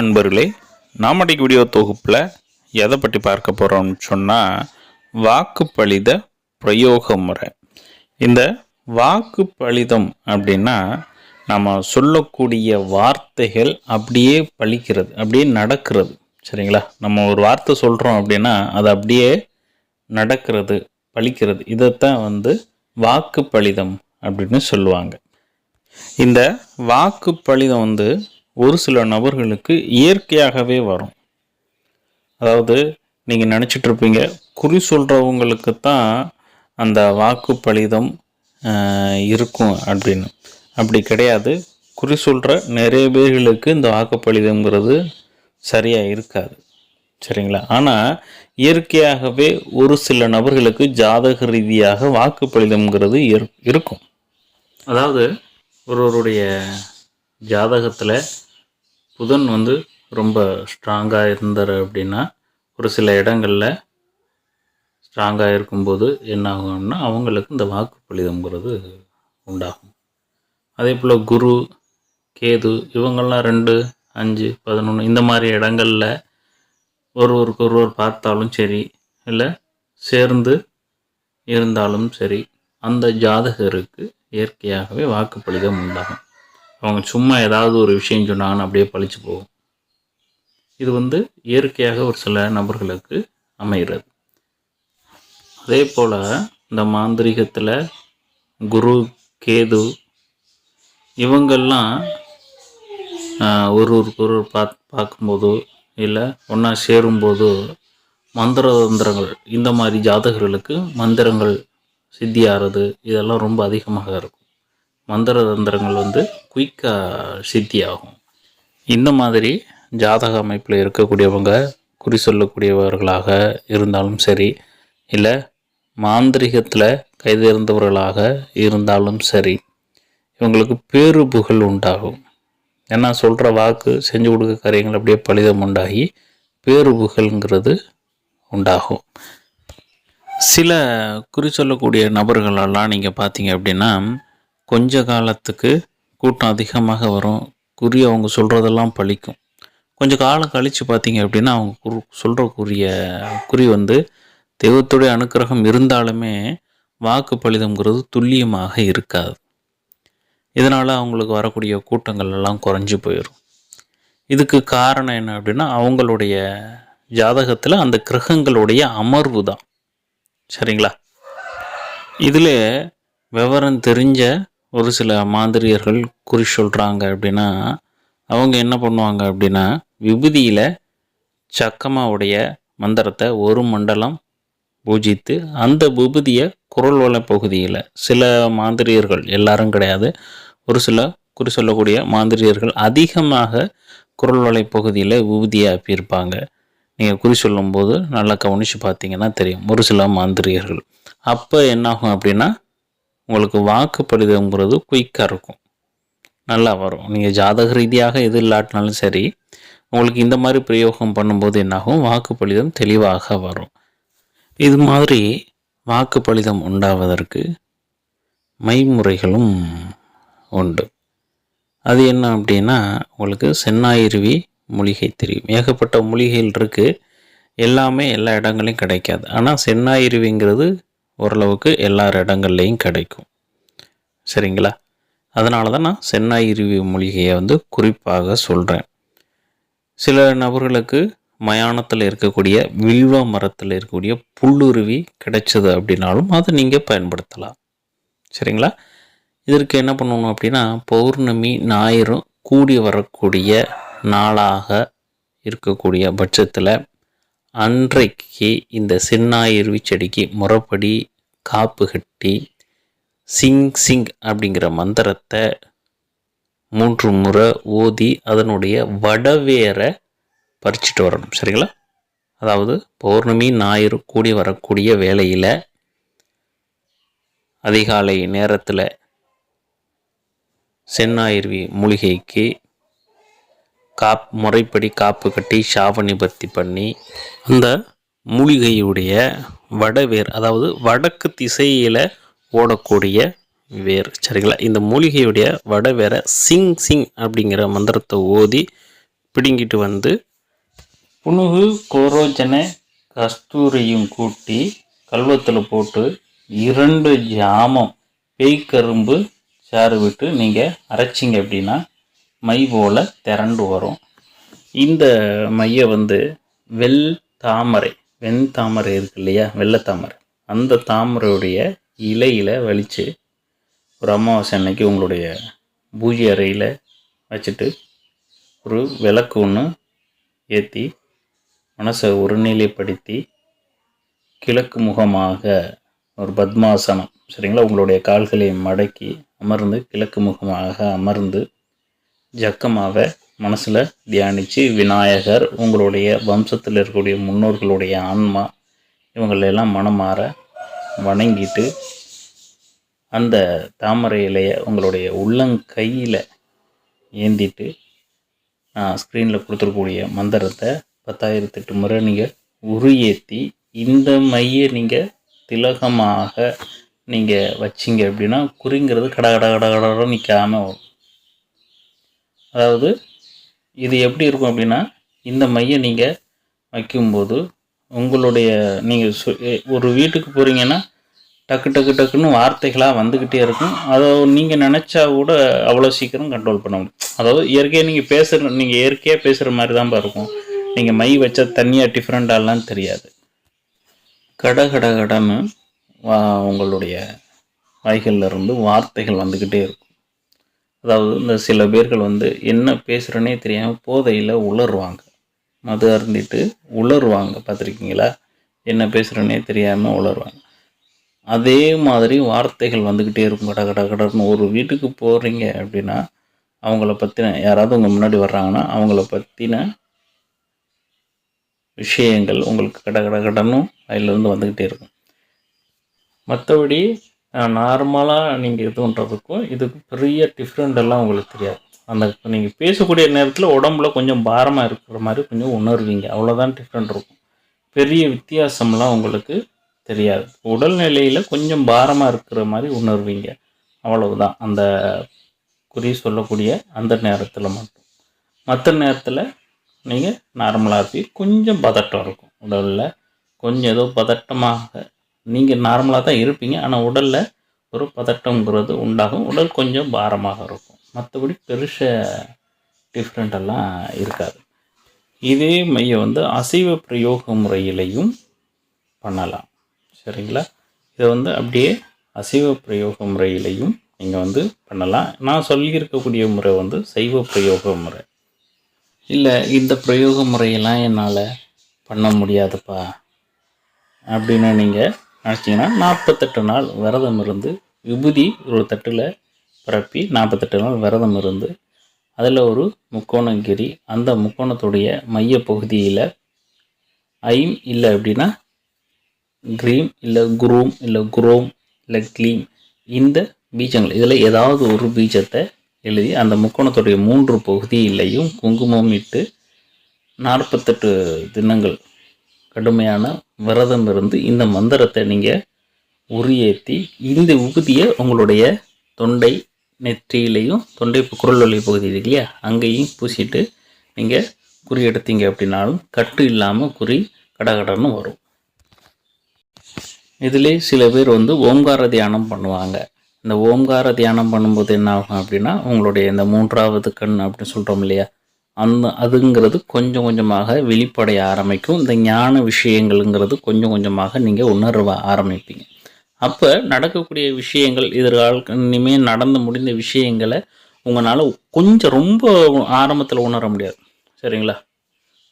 அன்பர்களே நாமடிக்கு வீடியோ தொகுப்பில் எதை பற்றி பார்க்க போகிறோம்னு சொன்னால் வாக்குப்பளித பிரயோக முறை. இந்த வாக்குப்பளிதம் அப்படின்னா நம்ம சொல்லக்கூடிய வார்த்தைகள் அப்படியே பழிக்கிறது அப்படியே நடக்கிறது. சரிங்களா? நம்ம ஒரு வார்த்தை சொல்கிறோம் அப்படின்னா அது அப்படியே நடக்கிறது பழிக்கிறது இதைத்தான் வந்து வாக்குப்பளிதம் அப்படின்னு சொல்லுவாங்க. இந்த வாக்கு வந்து ஒரு சில நபர்களுக்கு இயற்கையாகவே வரும். அதாவது நீங்கள் நினச்சிட்டு இருப்பீங்க குறி சொல்கிறவங்களுக்கு தான் அந்த வாக்கு பலிதம் இருக்கும் அப்படின்னு. அப்படி கிடையாது. குறி சொல்கிற நிறைய பேர்களுக்கு இந்த வாக்குபளிதங்கிறது சரியாக இருக்காது. சரிங்களா? ஆனால் இயற்கையாகவே ஒரு சில நபர்களுக்கு ஜாதக ரீதியாக வாக்கு இருக்கும். அதாவது ஒருவருடைய ஜாதகத்தில் புதன் வந்து ரொம்ப ஸ்ட்ராங்காக இருந்தார் அப்படின்னா ஒரு சில இடங்களில் ஸ்ட்ராங்காக இருக்கும்போது என்ன ஆகும்னா அவங்களுக்கு இந்த வாக்கு பலிதம்ங்கிறது உண்டாகும். அதே போல் குரு கேது இவங்கெல்லாம் ரெண்டு அஞ்சு பதினொன்று இந்த மாதிரி இடங்களில் ஒருவருக்கு ஒருவர் பார்த்தாலும் சரி இல்லை சேர்ந்து இருந்தாலும் சரி அந்த ஜாதகருக்கு இயற்கையாகவே வாக்குப்பளிதம் உண்டாகும். அவங்க சும்மா ஏதாவது ஒரு விஷயம் சொன்னாங்கன்னு அப்படியே பழிச்சு போகும். இது வந்து இயற்கையாக ஒரு சில நபர்களுக்கு அமைகிறது. அதே போல் இந்த மாந்திரிகத்தில் குரு கேது இவங்கெல்லாம் ஒரு ஒரு ஒருவர் பார்த்து பார்க்கும்போதோ இல்லை ஒன்றா சேரும்போதோ மந்திர தந்திரங்கள் இந்த மாதிரி ஜாதகர்களுக்கு மந்திரங்கள் சித்தியாகிறது இதெல்லாம் ரொம்ப அதிகமாக இருக்கும். மந்திர தந்திரங்கள் வந்து குயிக்காக சித்தியாகும். இந்த மாதிரி ஜாதக அமைப்பில் இருக்கக்கூடியவங்க குறி சொல்லக்கூடியவர்களாக இருந்தாலும் சரி இல்லை மாந்திரிகத்தில் கைதேர்ந்தவர்களாக இருந்தாலும் சரி இவங்களுக்கு பேரு புகழ் உண்டாகும். ஏன்னா சொல்கிற வாக்கு செஞ்சு கொடுக்க காரியங்கள் அப்படியே பலிதம் உண்டாகி பேரு புகழ்ங்கிறது உண்டாகும். சில குறி சொல்லக்கூடிய நபர்களெல்லாம் நீங்கள் பார்த்தீங்க அப்படின்னா கொஞ்ச காலத்துக்கு கூட்டம் அதிகமாக வரும். குறி அவங்க சொல்கிறதெல்லாம் பழிக்கும். கொஞ்சம் காலம் கழித்து பார்த்தீங்க அப்படின்னா அவங்க குரு சொல்கிறக்குரிய குறி வந்து தெய்வத்துடைய அனுக்கிரகம் இருந்தாலுமே வாக்கு பலிதம்ங்கிறது துல்லியமாக இருக்காது. இதனால் அவங்களுக்கு வரக்கூடிய கூட்டங்கள் எல்லாம் குறைஞ்சி போயிடும் இதுக்கு காரணம் என்ன அப்படின்னா அவங்களுடைய ஜாதகத்தில் அந்த கிரகங்களுடைய அமர்வு தான் சரிங்களா? இதில் விவரம் தெரிஞ்ச ஒரு சில மாந்திரியர்கள் குறி சொல்கிறாங்க அப்படின்னா அவங்க என்ன பண்ணுவாங்க அப்படின்னா விபூதியில் சக்கமாவுடைய மந்திரத்தை ஒரு மண்டலம் பூஜித்து அந்த விபூதியை குரல் வள பகுதியில் சில மாந்திரியர்கள் எல்லாரும் கிடையாது ஒரு சில குறி சொல்லக்கூடிய மாந்திரியர்கள் அதிகமாக குரல் வளை பகுதியில் விபூதியை அப்பியிருப்பாங்க. நீங்கள் குறி சொல்லும்போது நல்லா கவனித்து பார்த்தீங்கன்னா தெரியும் ஒரு சில மாந்திரியர்கள் அப்போ என்னாகும் அப்படின்னா உங்களுக்கு வாக்குப்படிதங்கிறது குயிக்காக இருக்கும். நல்லா வரும். நீங்கள் ஜாதக ரீதியாக எது இல்லாட்டினாலும் சரி உங்களுக்கு இந்த மாதிரி பிரயோகம் பண்ணும்போது என்னாகும்? வாக்குப்பளிதம் தெளிவாக வரும். இது மாதிரி வாக்குப்பளிதம் உண்டாவதற்கு மைமுறைகளும் உண்டு. அது என்ன அப்படின்னா உங்களுக்கு சென்னாயிருவி மூலிகை தெரியும். ஏகப்பட்ட மூலிகைகள் இருக்குது எல்லாமே எல்லா இடங்களையும் கிடைக்காது. ஆனால் சென்னாயிருவிங்கிறது ஓரளவுக்கு எல்லா இடங்கள்லையும் கிடைக்கும். சரிங்களா? அதனால தான் நான் சென்னாயிருவி மூலிகையை வந்து குறிப்பாக சொல்கிறேன் சில நபர்களுக்கு மயானத்தில் இருக்கக்கூடிய வில்வ மரத்தில் இருக்கக்கூடிய புல்லுருவி கிடைச்சது அப்படின்னாலும் அதை நீங்கள் பயன்படுத்தலாம். சரிங்களா? இதற்கு என்ன பண்ணணும் அப்படின்னா பௌர்ணமி ஞாயிறும் கூடி வரக்கூடிய நாளாக இருக்கக்கூடிய பட்சத்தில் அன்றைக்கு இந்த சின்னாயிருவி செடிக்கு முறைப்படி காப்பு கட்டி சிங் சிங் அப்படிங்கிற மந்திரத்தை மூன்று முறை ஓதி அதனுடைய வடவேரை பறிச்சுட்டு வரணும். சரிங்களா? அதாவது பௌர்ணமி ஞாயிறு கூடி வரக்கூடிய வேலையில் அதிகாலை நேரத்தில் செந்நாயிருவி மூலிகைக்கு காப் முறைப்படி காப்பு கட்டி சாப நிபர்த்தி பண்ணி அந்த மூலிகையுடைய வடவேர் அதாவது வடக்கு திசையில் ஓடக்கூடிய வேர். சரிங்களா? இந்த மூலிகையுடைய வடவேரை சிங் சிங் அப்படிங்கிற மந்திரத்தை ஓதி பிடுங்கிட்டு வந்து புனுகு கோரோஜனை கஸ்தூரியும் கூட்டி கல்வத்தில் போட்டு இரண்டு ஜாமம் பேய்க்கரும்பு சாறு விட்டு நீங்கள் அரைச்சிங்க அப்படின்னா மை போல் திரண்டு வரும். இந்த மையை வந்து வெள் தாமரை வெண் தாமரை இருக்கு இல்லையா? வெள்ளை தாமரை. அந்த தாமரையுடைய இலையில் வலித்து ஒரு அமாவாசை அன்னைக்கு உங்களுடைய பூஜை அறையில் வச்சுட்டு ஒரு விளக்கு ஒன்று ஏற்றி மனசை ஒருநிலைப்படுத்தி கிழக்கு முகமாக ஒரு பத்மாசனம் சரிங்களா? உங்களுடைய கால்களை மடக்கி அமர்ந்து கிழக்கு முகமாக அமர்ந்து ஜக்கமாவை மனசில் தியானித்து விநாயகர் உங்களுடைய வம்சத்தில் இருக்கக்கூடிய முன்னோர்களுடைய ஆன்மா இவங்களெல்லாம் மனமாற வணங்கிட்டு அந்த தாமரை இலையை உங்களுடைய உள்ளங்கையில் ஏந்திட்டு நான் ஸ்க்ரீனில் கொடுத்துருக்கக்கூடிய மந்திரத்தை பத்தாயிரத்தெட்டு முறை நீங்கள் உருயேற்றி இந்த மையை நீங்கள் திலகமாக நீங்கள் வச்சிங்க அப்படின்னா குறிங்கிறது கட கட கட கட நிற்காமல் வரும். அதாவது இது எப்படி இருக்கும் அப்படின்னா இந்த மையை நீங்கள் வைக்கும்போது உங்களுடைய நீங்கள் ஒரு வீட்டுக்கு போகிறீங்கன்னா டக்கு டக்கு டக்குன்னு வார்த்தைகளாக வந்துக்கிட்டே இருக்கும். அதை நீங்கள் நினச்சா கூட அவ்வளோ சீக்கிரம் கண்ட்ரோல் பண்ண முடியும். அதாவது இயற்கையாக நீங்கள் பேசுகிற நீங்கள் இயற்கையாக பேசுகிற மாதிரி தான் இருக்கும். நீங்கள் மை வச்சா தனியாக டிஃப்ரெண்ட்டாலாம் தெரியாது. கட கட கடன்னு வா உங்களுடைய வாய்களில் இருந்து வார்த்தைகள் வந்துக்கிட்டே இருக்கும். அதாவது இந்த சில பேர்கள் வந்து என்ன பேசுகிறேனே தெரியாமல் போதையில் உளருவாங்க. மது அருந்திட்டு உளருவாங்க. பார்த்துருக்கீங்களா? என்ன பேசுகிறேனே தெரியாமல் உளருவாங்க. அதே மாதிரி வார்த்தைகள் வந்துக்கிட்டே இருக்கும். கட கட கடன்னு ஒரு வீட்டுக்கு போகிறீங்க அப்படின்னா அவங்கள பற்றின யாராவது உங்கள் முன்னாடி வர்றாங்கன்னா அவங்கள பற்றின விஷயங்கள் உங்களுக்கு கட கட கடனும் அதிலிருந்து வந்துக்கிட்டே இருக்கும். மற்றபடி நார்மலாக நீங்கள் இது பண்ணுறதுக்கும் இதுக்கு பெரிய டிஃப்ரெண்ட் எல்லாம் உங்களுக்கு தெரியாது. அந்த நீங்கள் பேசக்கூடிய நேரத்தில் உடம்புல கொஞ்சம் பாரமாக இருக்கிற மாதிரி கொஞ்சம் உணர்வீங்க. அவ்வளோதான் டிஃப்ரெண்ட் இருக்கும். பெரிய வித்தியாசம்லாம் உங்களுக்கு தெரியாது. உடல்நிலையில் கொஞ்சம் பாரமாக இருக்கிற மாதிரி உணர்வீங்க. அவ்வளவுதான். அந்த குறி சொல்லக்கூடிய அந்த நேரத்தில் மட்டும். மற்ற நேரத்தில் நீங்கள் நார்மலாக இருப்பீங்க. கொஞ்சம் பதட்டம் இருக்கும். உடலில் கொஞ்சம் ஏதோ பதட்டமாக நீங்கள் நார்மலாக தான் இருப்பீங்க. ஆனால் உடலில் ஒரு பதட்டங்கிறது உண்டாகும். உடல் கொஞ்சம் பாரமாக இருக்கும். மற்றபடி பெருச டிஃப்ரெண்டெல்லாம் இருக்காது. இதே மையம் வந்து அசைவ பிரயோக முறையிலையும் பண்ணலாம். சரிங்களா? இதை வந்து அப்படியே அசைவ பிரயோக முறையிலையும் நீங்கள் வந்து பண்ணலாம். நான் சொல்லியிருக்கக்கூடிய முறை வந்து சைவ பிரயோக முறை. இல்லை இந்த பிரயோக முறையெல்லாம் என்னால் பண்ண முடியாதுப்பா. அப்படின்னு நீங்கள் நினச்சிங்கன்னா நாற்பத்தெட்டு நாள் விரதம் இருந்து விபூதி ஒரு தட்டில் பரப்பி நாற்பத்தெட்டு நாள் விரதம் இருந்து அதில் ஒரு முக்கோணங்கிரி அந்த முக்கோணத்துடைய மைய பகுதியில் ஐம் இல்லை அப்படின்னா க்ரீம் இல்லை குரூம் இல்லை குரோம் இல்லை க்ளீம். இந்த பீஜங்கள் இதில் ஏதாவது ஒரு பீஜத்தை எழுதி அந்த முக்கோணத்துடைய மூன்று பகுதியிலையும் குங்குமம் இட்டு நாற்பத்தெட்டு தினங்கள் கடுமையான விரதம் இருந்து இந்த மந்திரத்தை நீங்கள் உரியேற்றி இந்த உபதியை உங்களுடைய தொண்டை நெற்றியிலையும் தொண்டை குரல் வழி பகுதி இருக்கு இல்லையா? அங்கேயும் பூசிட்டு நீங்கள் குறி எடுத்தீங்க அப்படின்னாலும் கட்டு இல்லாமல் குறி கடகடன்னு வரும். இதிலே சில பேர் வந்து ஓம்கார தியானம் பண்ணுவாங்க. இந்த ஓம்கார தியானம் பண்ணும்போது என்ன ஆகும் அப்படின்னா உங்களுடைய இந்த மூன்றாவது கண் அப்படின்னு சொல்கிறோம் இல்லையா? அந்த அதுங்கிறது கொஞ்சம் கொஞ்சமாக வெளிப்படைய ஆரம்பிக்கும். இந்த ஞான விஷயங்கள்ங்கிறது கொஞ்சம் கொஞ்சமாக நீங்கள் உணர்வ ஆரம்பிப்பீங்க. அப்போ நடக்கக்கூடிய விஷயங்கள் எதிர்கால இனிமேல் நடந்து முடிந்த விஷயங்களை உங்களால் கொஞ்சம் ரொம்ப ஆரம்பத்தில் உணர முடியாது. சரிங்களா?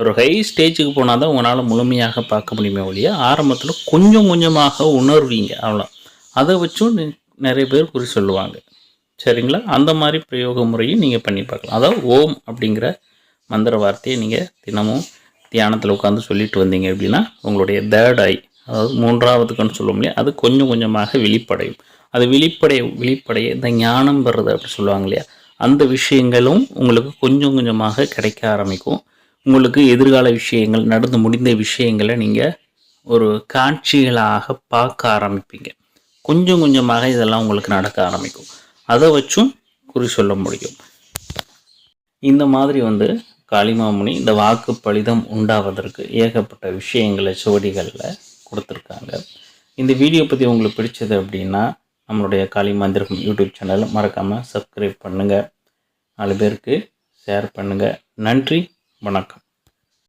ஒரு ஹை ஸ்டேஜுக்கு போனால் தான் உங்களால் முழுமையாக பார்க்க முடியுமே ஒழிய ஆரம்பத்தில் கொஞ்சம் கொஞ்சமாக உணர்வீங்க. அவ்வளோ அதை வச்சும் நிறைய பேர் குறி சொல்லுவாங்க. சரிங்களா? அந்த மாதிரி பிரயோக முறையும் நீங்கள் பண்ணி பார்க்கலாம். அதாவது ஓம் அப்படிங்கிற மந்திர வார்த்தையை நீங்கள் தினமும் தியானத்தில் உட்காந்து சொல்லிட்டு வந்தீங்க அப்படின்னா உங்களுடைய தேர்ட் ஐ அதாவது மூன்றாவது கண் சொல்லுவோம் இல்லையா அது கொஞ்சம் கொஞ்சமாக வெளிப்படையும் அது வெளிப்படைய விழிப்படைய இந்த ஞானம் பெறுறது அப்படி சொல்லுவாங்க இல்லையா அந்த விஷயங்களும் உங்களுக்கு கொஞ்சம் கொஞ்சமாக கிடைக்க ஆரம்பிக்கும். உங்களுக்கு எதிர்கால விஷயங்கள் நடந்து முடிந்த விஷயங்களை நீங்கள் ஒரு காட்சிகளாக பார்க்க ஆரம்பிப்பீங்க. கொஞ்சம் கொஞ்சமாக இதெல்லாம் உங்களுக்கு நடக்க ஆரம்பிக்கும். அதை வச்சும் குறி சொல்ல முடியும். இந்த மாதிரி வந்து காளிமாமுனி இந்த வாக்கு பலிதம் உண்டாவதற்கு ஏகப்பட்ட விஷயங்களை சுவடிகளில் கொடுத்துருக்காங்க. இந்த வீடியோ பற்றி உங்களுக்கு பிடிச்சது அப்படின்னா நம்மளுடைய காளி மந்திரம் யூடியூப் சேனலை மறக்காமல் சப்ஸ்கிரைப் பண்ணுங்கள் நாலு பேருக்கு ஷேர் பண்ணுங்கள் நன்றி வணக்கம்.